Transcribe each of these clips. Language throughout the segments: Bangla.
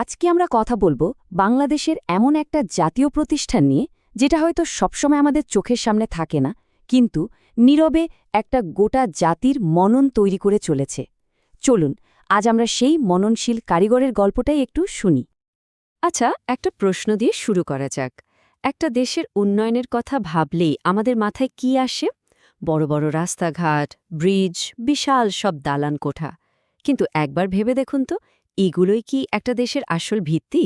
আজকে আমরা কথা বলব বাংলাদেশের এমন একটা জাতীয় প্রতিষ্ঠান নিয়ে, যেটা হয়তো সবসময় আমাদের চোখের সামনে থাকে না, কিন্তু নীরবে একটা গোটা জাতির মনন তৈরি করে চলেছে। চলুন, আজ আমরা সেই মননশীল কারিগরের গল্পটাই একটু শুনি। আচ্ছা একটা প্রশ্ন দিয়ে শুরু করা যাক। একটা দেশের উন্নয়নের কথা ভাবলেই আমাদের মাথায় কি আসে? বড় বড় রাস্তাঘাট, ব্রিজ, বিশাল সব দালান কোঠা। কিন্তু একবার ভেবে দেখুন তো এগুলোই কি একটা দেশের আসল ভিত্তি?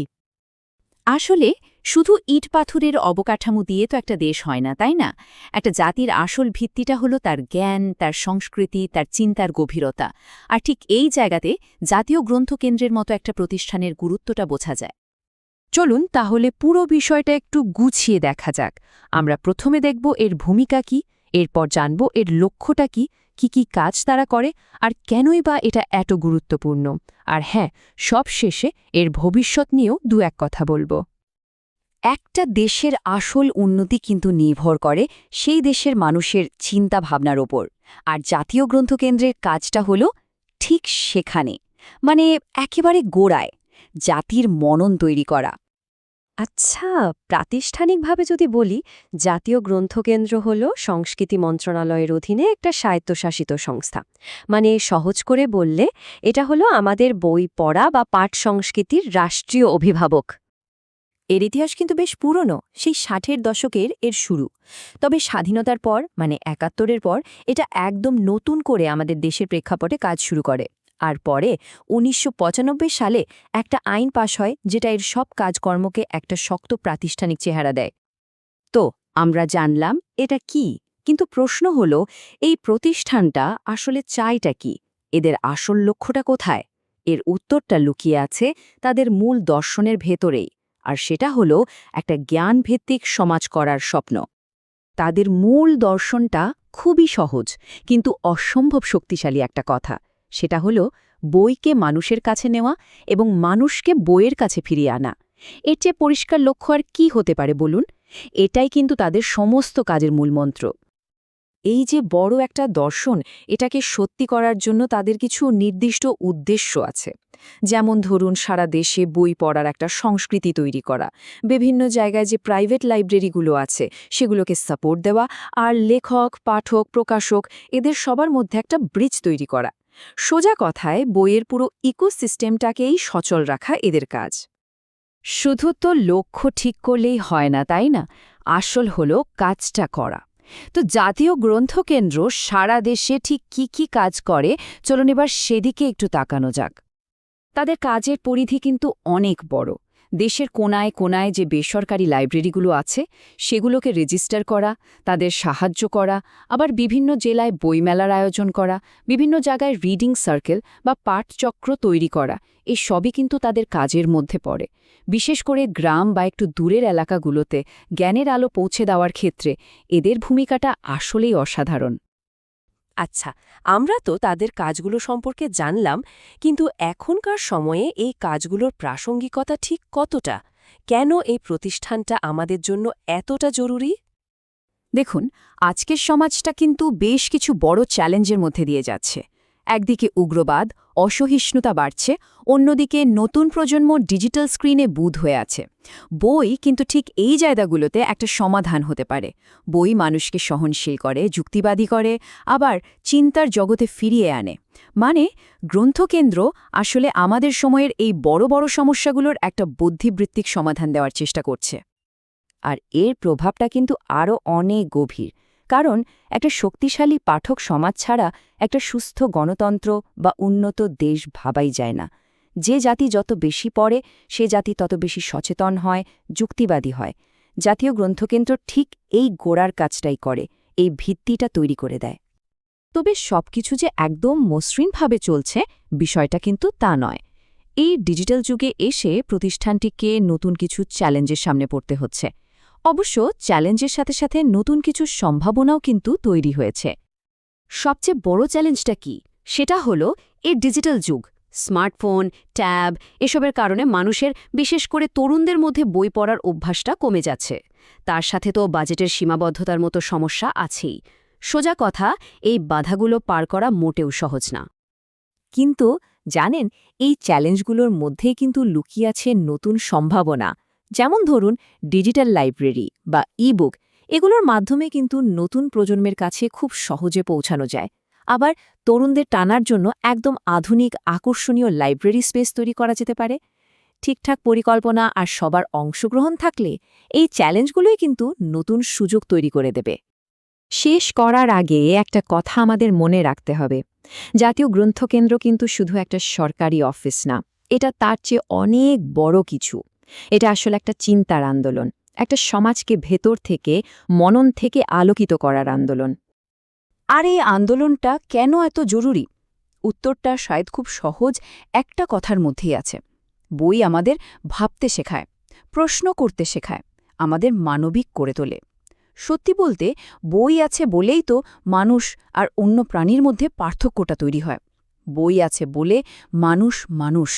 আসলে, শুধু ইট পাথরের অবকাঠামো দিয়ে তো একটা দেশ হয় না, তাই না? একটা জাতির আসল ভিত্তিটা হলো তার জ্ঞান, তার সংস্কৃতি, তার চিন্তার গভীরতা। আর ঠিক এই জায়গাতে জাতীয় গ্রন্থকেন্দ্রের মতো একটা প্রতিষ্ঠানের গুরুত্বটা বোঝা যায়। চলুন তাহলে পুরো বিষয়টা একটু গুছিয়ে দেখা যাক। আমরা প্রথমে দেখব এর ভূমিকা কি, এরপর জানব এর লক্ষ্যটা কি কি কি কাজ তারা করে আর কেনই বা এটা এত গুরুত্বপূর্ণ। আর হ্যাঁ সব শেষে এর ভবিষ্যৎ নিয়েও দু এক কথা বলব। একটা দেশের আসল উন্নতি কিন্তু নির্ভর করে সেই দেশের মানুষের চিন্তা ভাবনার ওপর। আর জাতীয় গ্রন্থকেন্দ্রের কাজটা হলো ঠিক সেখানে। মানে একেবারে গোড়ায়। জাতির মনন তৈরি করা। আচ্ছা প্রাতিষ্ঠানিকভাবে যদি বলি, জাতীয় গ্রন্থকেন্দ্র হল সংস্কৃতি মন্ত্রণালয়ের অধীনে একটা স্বায়ত্তশাসিত সংস্থা। মানে সহজ করে বললে, এটা হলো আমাদের বই পড়া বা পাঠ সংস্কৃতির রাষ্ট্রীয় অভিভাবক। এর ইতিহাস কিন্তু বেশ পুরনো, সেই ষাটের দশকের এর শুরু। তবে স্বাধীনতার পর মানে একাত্তরের পর, এটা একদম নতুন করে আমাদের দেশের প্রেক্ষাপটে কাজ শুরু করে। আর পরে উনিশশো পঁচানব্বই সালে একটা আইন পাশ হয় যেটা এর সব কাজকর্মকে একটা শক্ত প্রাতিষ্ঠানিক চেহারা দেয়। তো, আমরা জানলাম এটা কি, কিন্তু প্রশ্ন হল, এই প্রতিষ্ঠানটা আসলে চাইটা কি, এদের আসল লক্ষ্যটা কোথায়, এর উত্তরটা লুকিয়ে আছে তাদের মূল দর্শনের ভেতরেই, আর সেটা হলো একটা জ্ঞানভিত্তিক সমাজ করার স্বপ্ন। তাদের মূল দর্শনটা খুবই সহজ, কিন্তু অসম্ভব শক্তিশালী একটা কথা সেটা হলো বইকে মানুষের কাছে নেওয়া এবং মানুষকে বইয়ের কাছে ফিরিয়ে আনা। এর চেয়ে পরিষ্কার লক্ষ্য আর কি হতে পারে বলুন? এটাই কিন্তু তাদের সমস্ত কাজের মূলমন্ত্র এই যে বড় একটা দর্শন, এটাকে সত্যি করার জন্য তাদের কিছু নির্দিষ্ট উদ্দেশ্য আছে। যেমন ধরুন, সারা দেশে বই পড়ার একটা সংস্কৃতি তৈরি করা। বিভিন্ন জায়গায় যে প্রাইভেট লাইব্রেরিগুলো আছে, সেগুলোকে সাপোর্ট দেওয়া আর লেখক, পাঠক, প্রকাশক, এদের সবার মধ্যে একটা ব্রিজ তৈরি করা। সোজা কথায় বইয়ের পুরো ইকোসিস্টেমটাকেই সচল রাখা এদের কাজ। শুধু তো লক্ষ্য ঠিক করলেই হয় না, তাই না? আসল হলো কাজটা করা। তো জাতীয় গ্রন্থকেন্দ্র সারা দেশে ঠিক কি কি কাজ করে, চলুন এবার সেদিকে একটু তাকানো যাক। তাদের কাজের পরিধি কিন্তু অনেক বড়। দেশের কোনায় কোনায় যে বেসরকারি লাইব্রেরিগুলো আছে, সেগুলোকে রেজিস্টার করা, তাদের সাহায্য করা, আবার বিভিন্ন জেলায় বইমেলার আয়োজন করা, বিভিন্ন জায়গায় রিডিং সার্কেল বা পাঠচক্র তৈরি করা এই সবই কিন্তু তাদের কাজের মধ্যে পড়ে। বিশেষ করে গ্রাম বা একটু দূরের এলাকাগুলোতে জ্ঞানের আলো পৌঁছে দেওয়ার ক্ষেত্রে এদের ভূমিকাটা আসলেই অসাধারণ। আচ্ছা আমরা তো তাদের কাজগুলো সম্পর্কে জানলাম, কিন্তু এখনকার সময়ে এই কাজগুলোর প্রাসঙ্গিকতা ঠিক কতটা? কেন এই প্রতিষ্ঠানটা আমাদের জন্য এতটা জরুরি? দেখুন, আজকের সমাজটা কিন্তু বেশ কিছু বড় চ্যালেঞ্জের মধ্যে দিয়ে যাচ্ছে। একদিকে উগ্রবাদ, অসহিষ্ণুতা বাড়ছে, অন্যদিকে নতুন প্রজন্ম ডিজিটাল স্ক্রিনে বুধ হয়ে আছে। বই কিন্তু ঠিক এই জায়গাগুলোতে একটা সমাধান হতে পারে। বই মানুষকে সহনশীল করে, যুক্তিবাদী করে, আবার চিন্তার জগতে ফিরিয়ে আনে। মানে গ্রন্থকেন্দ্র আসলে আমাদের সময়ের এই বড় বড় সমস্যাগুলোর একটা বুদ্ধিবৃত্তিক সমাধান দেওয়ার চেষ্টা করছে। আর এর প্রভাবটা কিন্তু আরও অনেক গভীর। কারণ একটা শক্তিশালী পাঠক সমাজ ছাড়া একটা সুস্থ গণতন্ত্র বা উন্নত দেশ ভাবাই যায় না। যে জাতি যত বেশি পড়ে, সে জাতি তত বেশি সচেতন হয়, যুক্তিবাদী হয়। জাতীয় গ্রন্থকেন্দ্র ঠিক এই গোড়ার কাজটাই করে, এই ভিত্তিটা তৈরি করে দেয়। তবে সবকিছু যে একদম মসৃণভাবে চলছে, বিষয়টা কিন্তু তা নয়। এই ডিজিটাল যুগে এসে প্রতিষ্ঠানটিকে নতুন কিছু চ্যালেঞ্জের সামনে পড়তে হচ্ছে। অবশ্য চ্যালেঞ্জের সাথে সাথে নতুন কিছু সম্ভাবনাও কিন্তু তৈরি হয়েছে। সবচেয়ে বড় চ্যালেঞ্জটা কি? সেটা হলো এর ডিজিটাল যুগ। স্মার্টফোন, ট্যাব এসবের কারণে মানুষের, বিশেষ করে তরুণদের মধ্যে বই পড়ার অভ্যাসটা কমে যাচ্ছে। তার সাথে তো বাজেটের সীমাবদ্ধতার মতো সমস্যা আছেই। সোজা কথা, এই বাধাগুলো পার করা মোটেও সহজ না। কিন্তু জানেন, এই চ্যালেঞ্জগুলোর মধ্যেই কিন্তু লুকিয়ে আছে নতুন সম্ভাবনা। যেমন ধরুন, ডিজিটাল লাইব্রেরি বা ইবুক, এগুলোর মাধ্যমে কিন্তু নতুন প্রজন্মের কাছে খুব সহজে পৌঁছানো যায়। আবার তরুণদের টানার জন্য একদম আধুনিক, আকর্ষণীয় লাইব্রেরি স্পেস তৈরি করা যেতে পারে। ঠিকঠাক পরিকল্পনা আর সবার অংশগ্রহণ থাকলে এই চ্যালেঞ্জগুলোই কিন্তু নতুন সুযোগ তৈরি করে দেবে। শেষ করার আগে একটা কথা আমাদের মনে রাখতে হবে। জাতীয় গ্রন্থকেন্দ্র কিন্তু শুধু একটা সরকারি অফিস না, এটা তার চেয়ে অনেক বড় কিছু। এটা আসলে একটা চিন্তার আন্দোলন, একটা সমাজকে ভেতর থেকে, মনন থেকে আলোকিত করার আন্দোলন। আর এই আন্দোলনটা কেন এত জরুরি? উত্তরটা শায়দ খুব সহজ, একটা কথার মধ্যেই আছে। বই আমাদের ভাবতে শেখায়, প্রশ্ন করতে শেখায়, আমাদের মানবিক করে তোলে। সত্যি বলতে, বই আছে বলেই তো মানুষ আর অন্য প্রাণীর মধ্যে পার্থক্যটা তৈরি হয়। বই আছে বলে মানুষ মানুষ।